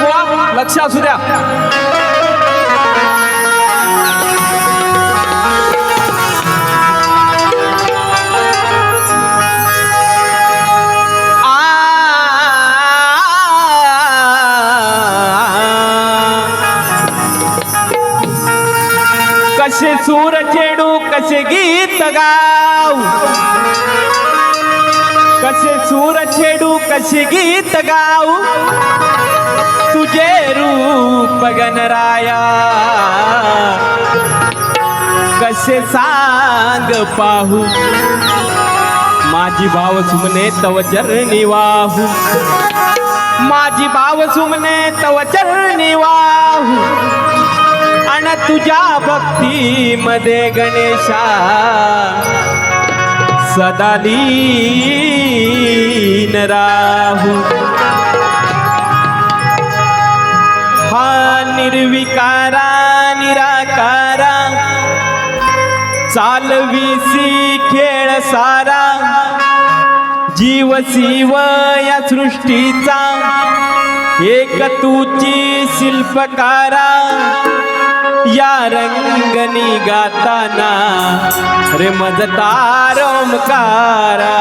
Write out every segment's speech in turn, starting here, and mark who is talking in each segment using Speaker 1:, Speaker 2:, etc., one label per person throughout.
Speaker 1: बुवा लक्ष असू द्या. कसे सूर चेडू कसे गीत गाव कसे सूर छेडू कसे गीत गाऊ. तुझे रूप गणराया कसे सांग पाहू? माझी भाव सुमने तव चरणी वाहू। माझी भाव सुमने तव चरणी वाहू। आणि तुझ्या भक्तीमध्ये गणेशा। सदा लीन राहू। निर्विकारा निराकारा. चालविसी खेळ सारा. जीव शिव या सृष्टीचा. एक तुची शिल्पकारा. या रंगनी गाताना. रे मजतार ओमकारा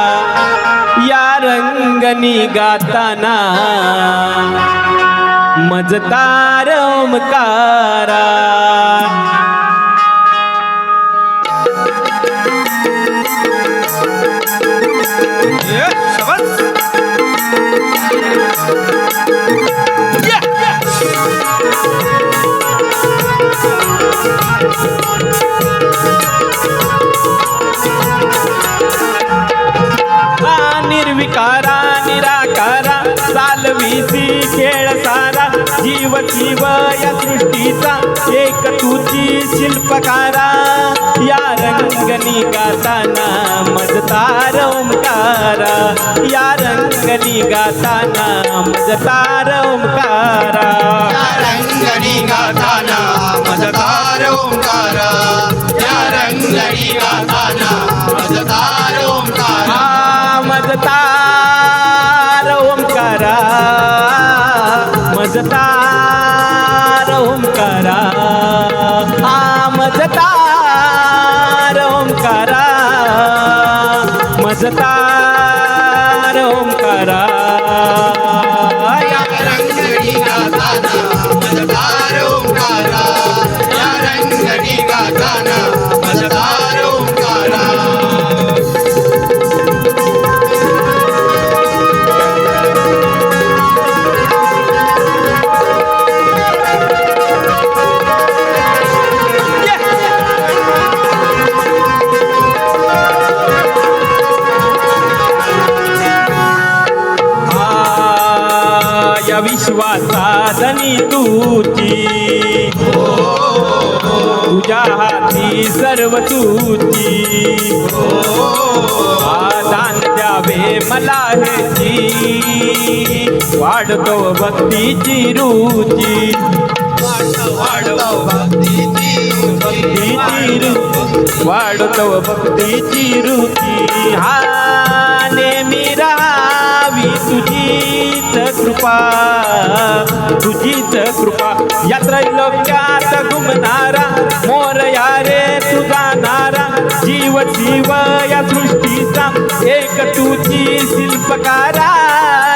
Speaker 1: या रंगनी गाताना. मजतार ओमकारा. हा जीव या सृष्टीचा एक तुझी शिल्पकारा. या रंगनी गाताना मजतार ओंकारा या रंगनी गाताना मजतार ओंकारा
Speaker 2: या रंगणी गाताना मजतार ओंकार या रंगणी गाताना मजतार ओंकार
Speaker 1: हा मजतार ओंकारा मजतार मजतार ओंकारा. सेवा साधनी धनी तुची तुझ्या हाती सर्व तुची आदान द्यावे मला ह्याची. वाढतो भक्तीची रुची
Speaker 2: वाढव भक्तीची
Speaker 1: भक्तीची रुची. वाढतो भक्तीची रुची. हा नेहमी राहावी तुझी. कृपा तुझीच कृपा. या त्रैलोक्यात घुमणारा मोर या रे तुझा नारा. जीव जीव या सृष्टीचा एक तुझी शिल्पकारा.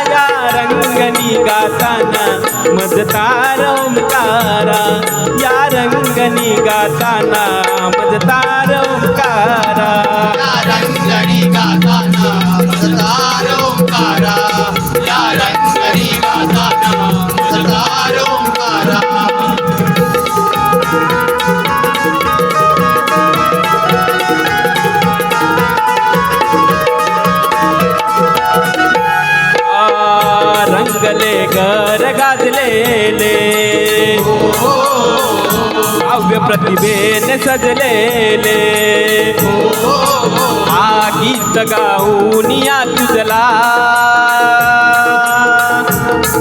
Speaker 1: या रंगनी गाताना मजतार ओंकारा. या रंगनी गाताना मजतार ओंकारा. गाजलेले काव्य प्रतिभेने सजलेले. हा गीत गाऊन या तुझला.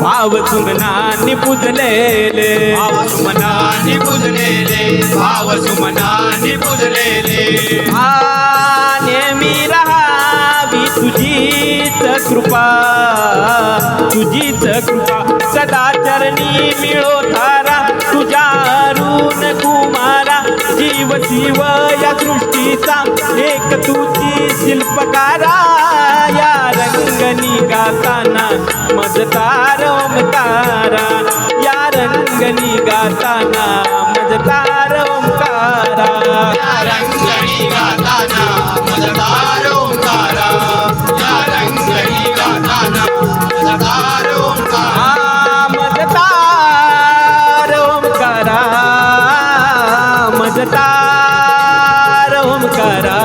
Speaker 1: भाव सुमनानी पुजलेले.
Speaker 2: भाव सुमनाने पुजलेले. भाव सुमनाने पुजलेले.
Speaker 1: हा नेहमी राहावी तुझीच कृपा. तुझीच कृपा. सदा चरणी मिळो थारा तुझ्या अरुण कुमारा. जीव जीव या सृष्टीचा एक तुझी शिल्पकारा. या रंगनी गाताना मजतार ओमकारा या रंगनी गाताना मजतार ओमकारा
Speaker 2: रंगणी तार ओंकारा